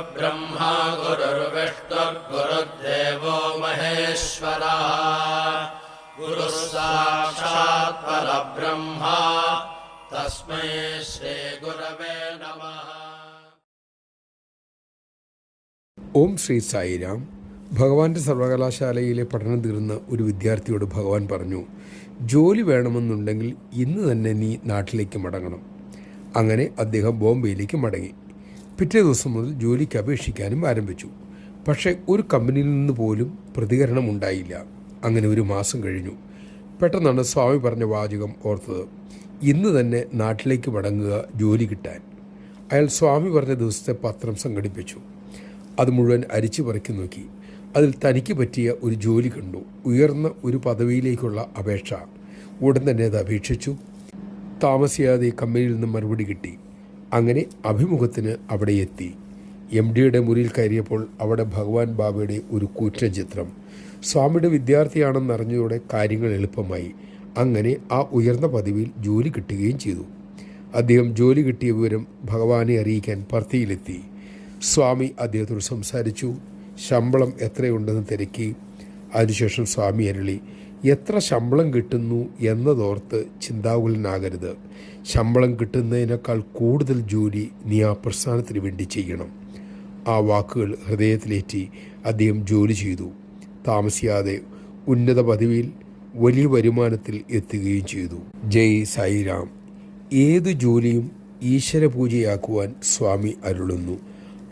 गुरुर्ब्रह्मा गुरुर्विष्णुर्गुरुर्देवो महेश्वरः गुरुः साक्षात् परब्रह्मा तस्मै श्रीगुरवे नमः ഓം ശ്രീ സായിരാം ഭഗവാന്റെ സർവകലാശാലയിലെ പഠനം തീർന്ന ഒരു വിദ്യാർത്ഥിയോട് ഭഗവാൻ പറഞ്ഞു ജോലി വേണമെന്നുണ്ടെങ്കിൽ ഇന്ന് തന്നെ നീ നാട്ടിലേക്ക് മടങ്ങണം അങ്ങനെ അദ്ദേഹം ബോംബെയിലേക്ക് മടങ്ങി പിറ്റേ ദിവസം മുതൽ ജോലിക്ക് അപേക്ഷിക്കാനും ആരംഭിച്ചു. പക്ഷേ ഒരു കമ്പനിയിൽ നിന്ന് പോലും പ്രതികരണം ഉണ്ടായില്ല. അങ്ങനെ ഒരു മാസം കഴിഞ്ഞു. പെട്ടെന്നാണ് സ്വാമി പറഞ്ഞ വാചകം ഓർത്തത്. ഇന്ന് തന്നെ നാട്ടിലേക്ക് മടങ്ങുക ജോലി കിട്ടാൻ. അയാൾ സ്വാമി പറഞ്ഞ ദിവസത്തെ പത്രം സംഘടിപ്പിച്ചു. അത് മുഴുവൻ അരിച്ചു പറിക്കി നോക്കി. അതിൽ തനിക്ക് പറ്റിയ ഒരു ജോലി കണ്ടു. ഉയർന്ന ഒരു പദവിയിലേക്കുള്ള അപേക്ഷ. ഉടൻ തന്നെ അത് അപേക്ഷിച്ചു. താമസിയാതെ കമ്പനിയിൽ നിന്ന് മറുപടി കിട്ടി. അങ്ങനെ അഭിമുഖത്തിന് അവിടെ എത്തി. എം ഡിയുടെ മുറിയിൽ കയറിയപ്പോൾ അവിടെ ഭഗവാൻ ബാബയുടെ ഒരു കൂറ്റചിത്രം. സ്വാമിയുടെ വിദ്യാർത്ഥിയാണെന്നറിഞ്ഞതോടെ കാര്യങ്ങൾ എളുപ്പമായി. അങ്ങനെ ആ ഉയർന്ന പദവിയിൽ ജോലി കിട്ടുകയും ചെയ്തു. അദ്ദേഹം ജോലി കിട്ടിയ വിവരം ഭഗവാനെ അറിയിക്കാൻ പർത്തിയിലെത്തി. സ്വാമി അദ്ദേഹത്തോട് സംസാരിച്ചു. ശമ്പളം എത്രയുണ്ടെന്ന് തിരക്കി. അതിനുശേഷം സ്വാമി അരുളി എത്ര ശമ്പളം കിട്ടുന്നു എന്നതോർത്ത് ചിന്താകുലനാകരുത്. ശമ്പളം കിട്ടുന്നതിനേക്കാൾ കൂടുതൽ ജോലി നീ ആ പ്രസ്ഥാനത്തിന് വേണ്ടി ചെയ്യണം. ആ വാക്കുകൾ ഹൃദയത്തിലേറ്റി അദ്ദേഹം ജോലി ചെയ്തു. താമസിയാതെ ഉന്നത പദവിയിൽ വലിയ വരുമാനത്തിൽ എത്തുകയും ചെയ്തു. ജയ് സായിരാം. ഏത് ജോലിയും ഈശ്വര പൂജയാക്കുവാൻ സ്വാമി അരുളുന്നു.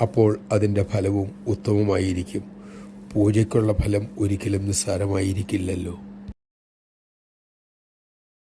അപ്പോൾ അതിന്റെ ഫലവും ഉത്തമമായിരിക്കും. പൂജയ്ക്കുള്ള ഫലം ഒരിക്കലും നിസ്സാരമായിരിക്കില്ലല്ലോ.